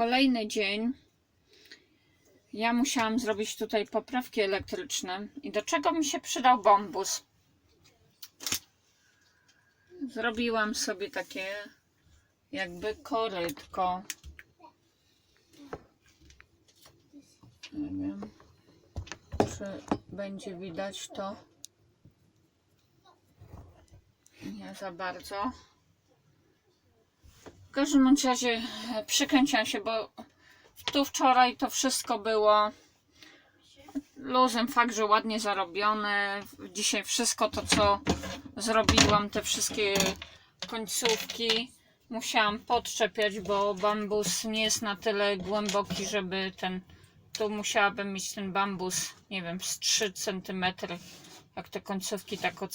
kolejny dzień. Ja musiałam zrobić tutaj poprawki elektryczne. I do czego mi się przydał bambus? Zrobiłam sobie takie jakby korytko. Nie wiem, czy będzie widać to. Nie za bardzo. W każdym razie e, przykręciłam się, bo tu wczoraj to wszystko było luzem. Fakt, że ładnie zarobione. Dzisiaj wszystko to, co zrobiłam, te wszystkie końcówki musiałam podczepiać, bo bambus nie jest na tyle głęboki, żeby ten. Tu musiałabym mieć ten bambus, nie wiem, z 3 cm. Jak te końcówki tak od,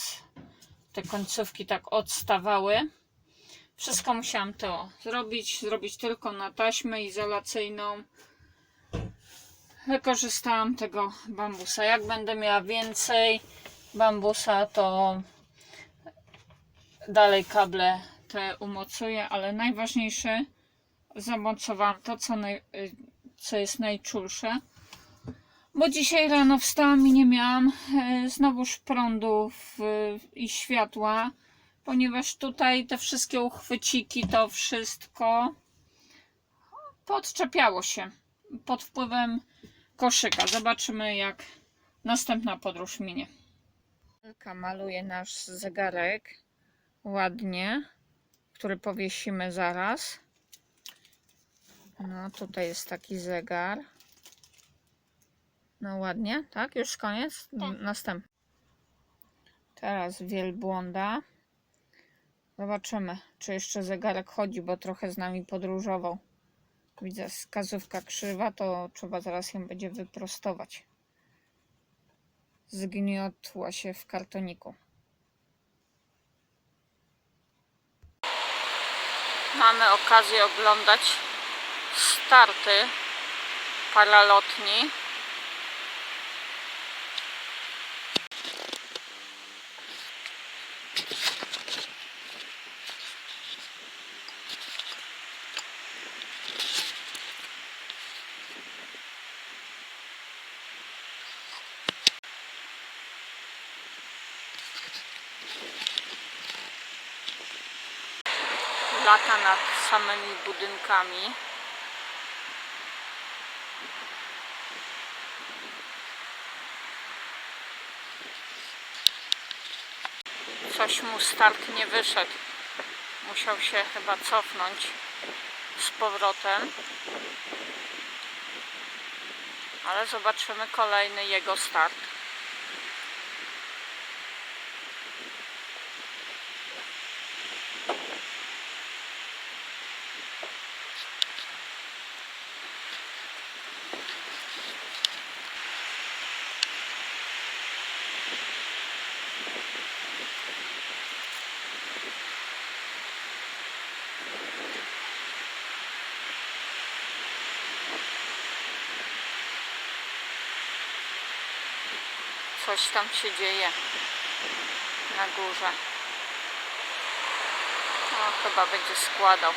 te końcówki tak odstawały. Wszystko musiałam to zrobić, zrobić tylko na taśmę izolacyjną. Wykorzystałam tego bambusa. Jak będę miała więcej bambusa, to dalej kable te umocuję, ale najważniejsze zamocowałam to, co, naj, co jest najczulsze. Bo dzisiaj rano wstałam i nie miałam e, znowuż prądu i światła ponieważ tutaj te wszystkie uchwyciki, to wszystko podczepiało się pod wpływem koszyka. Zobaczymy, jak następna podróż minie. Elka maluje nasz zegarek ładnie, który powiesimy zaraz. No, tutaj jest taki zegar. No ładnie, tak? Już koniec? Tak. Następny. Teraz wielbłąda. Zobaczymy, czy jeszcze zegarek chodzi, bo trochę z nami podróżował. Widzę wskazówka krzywa, to trzeba zaraz ją będzie wyprostować. Zgniotła się w kartoniku. Mamy okazję oglądać starty paralotni. Lata nad samymi budynkami. Coś mu start nie wyszedł. Musiał się chyba cofnąć z powrotem. Ale zobaczymy kolejny jego start. Coś tam się dzieje na górze. No, chyba będzie składał.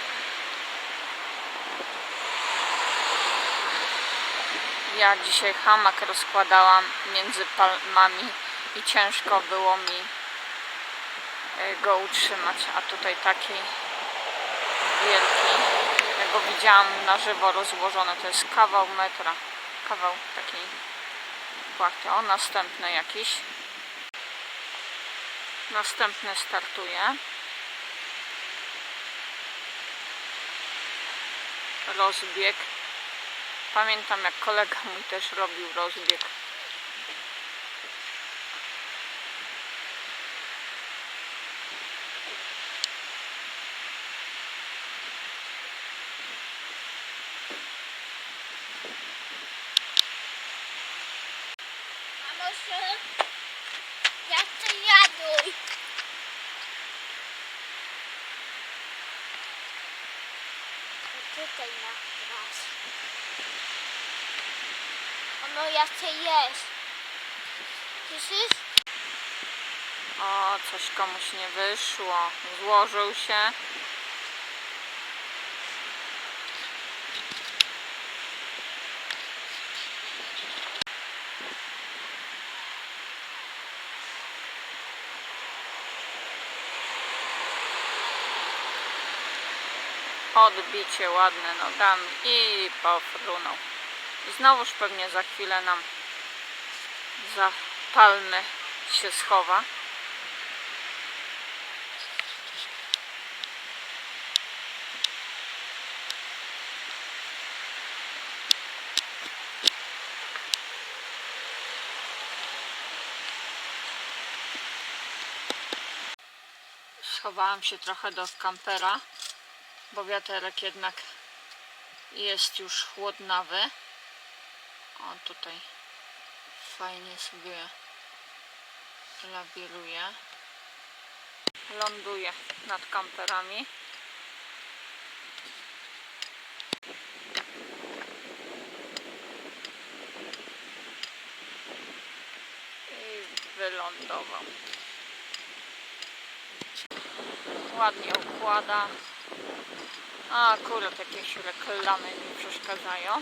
Ja dzisiaj hamak rozkładałam między palmami i ciężko było mi go utrzymać, a tutaj taki wielki. Ja go widziałam na żywo rozłożony. To jest kawał metra. Kawał takiej płachty. O, następny jakiś. Następny startuje. Rozbieg. Pamiętam jak kolega mój też robił rozbieg. Mamo, że ja chcę jaduj. Tutaj na raz. Mamo, ja chcę jeść. Słyszysz? O, coś komuś nie wyszło. Złożył się. Odbicie ładne nogami i pofrunął. Znowuż pewnie za chwilę nam za palmy się schowa. Schowałam się trochę do kampera, bo wiaterek jednak jest już chłodnawy. O, tutaj fajnie sobie lawiruje. Ląduje nad kamperami. Wylądował. Ładnie układa. A akurat jakieś reklamy mi przeszkadzają.